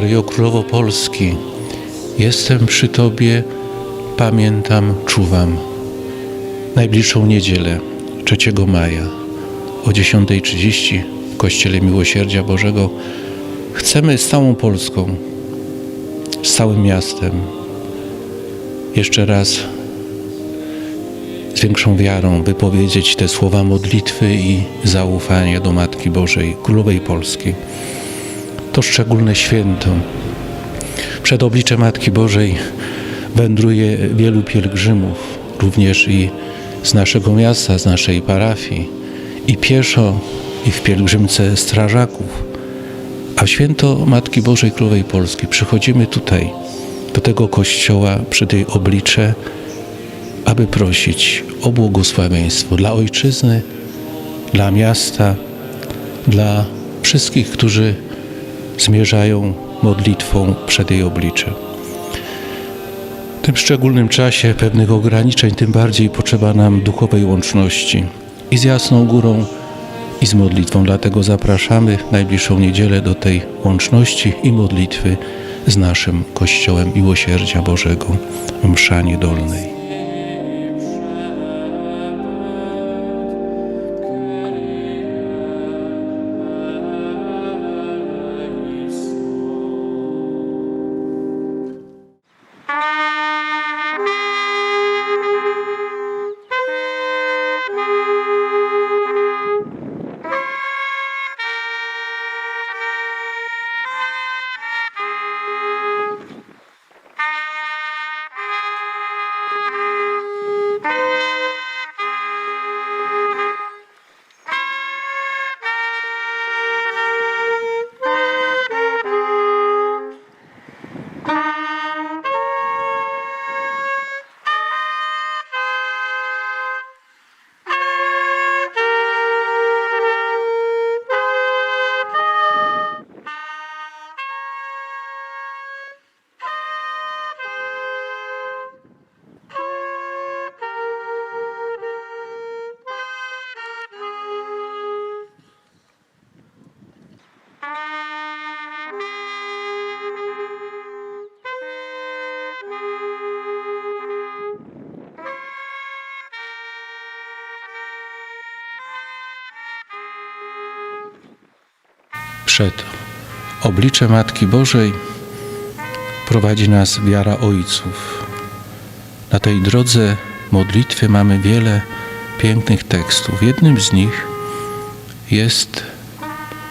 Maryjo Królowo Polski, jestem przy Tobie, pamiętam, czuwam. Najbliższą niedzielę, 3 maja, o 10.30 w Kościele Miłosierdzia Bożego chcemy z całą Polską, z całym miastem, jeszcze raz z większą wiarą wypowiedzieć te słowa modlitwy i zaufania do Matki Bożej, Królowej Polski. To szczególne święto. Przed obliczem Matki Bożej wędruje wielu pielgrzymów, również i z naszego miasta, z naszej parafii, i pieszo, i w pielgrzymce strażaków. A święto Matki Bożej Królowej Polski przychodzimy tutaj, do tego kościoła przy tej oblicze, aby prosić o błogosławieństwo dla ojczyzny, dla miasta, dla wszystkich, którzy zmierzają modlitwą przed jej oblicze. W tym szczególnym czasie pewnych ograniczeń, tym bardziej potrzeba nam duchowej łączności i z Jasną Górą, i z modlitwą. Dlatego zapraszamy w najbliższą niedzielę do tej łączności i modlitwy z naszym Kościołem Miłosierdzia Bożego w Mszanie Przed oblicze Matki Bożej prowadzi nas wiara Ojców. Na tej drodze modlitwy mamy wiele pięknych tekstów. Jednym z nich jest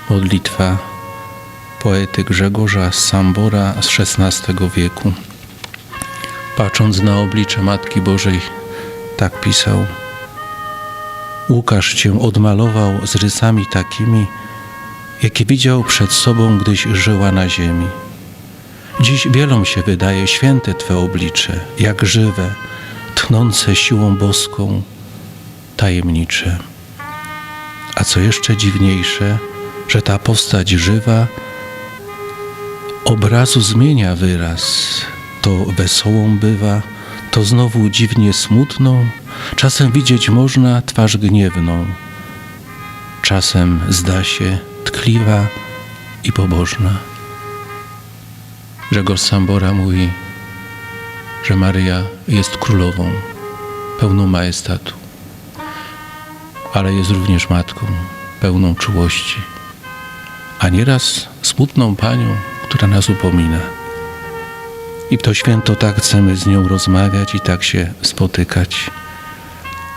modlitwa poety Grzegorza Sambora z XVI wieku. Patrząc na oblicze Matki Bożej, tak pisał: Łukasz cię odmalował z rysami takimi, jakie widział przed sobą, gdyś żyła na ziemi. Dziś wielom się wydaje święte Twe oblicze, jak żywe, tchnące siłą boską, tajemnicze. A co jeszcze dziwniejsze, że ta postać żywa obrazu zmienia wyraz, to wesołą bywa, to znowu dziwnie smutną, czasem widzieć można twarz gniewną, czasem zda się tkliwa i pobożna. Grzegorz Sambora mówi, że Maryja jest królową, pełną majestatu, ale jest również matką, pełną czułości, a nieraz smutną panią, która nas upomina. I w to święto tak chcemy z nią rozmawiać i tak się spotykać,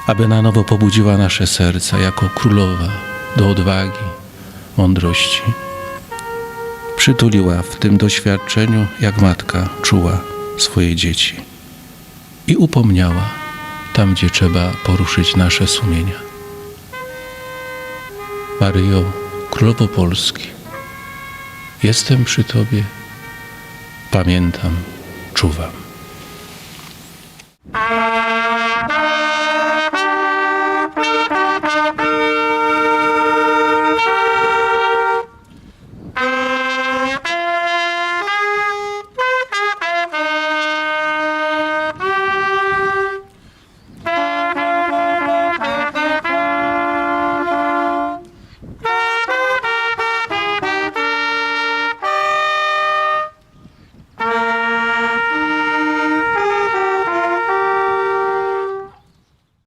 aby na nowo pobudziła nasze serca jako królowa do odwagi, mądrości. Przytuliła w tym doświadczeniu, jak matka czuła swoje dzieci i upomniała tam, gdzie trzeba poruszyć nasze sumienia. Maryjo, Królowo Polski, jestem przy Tobie, pamiętam, czuwam.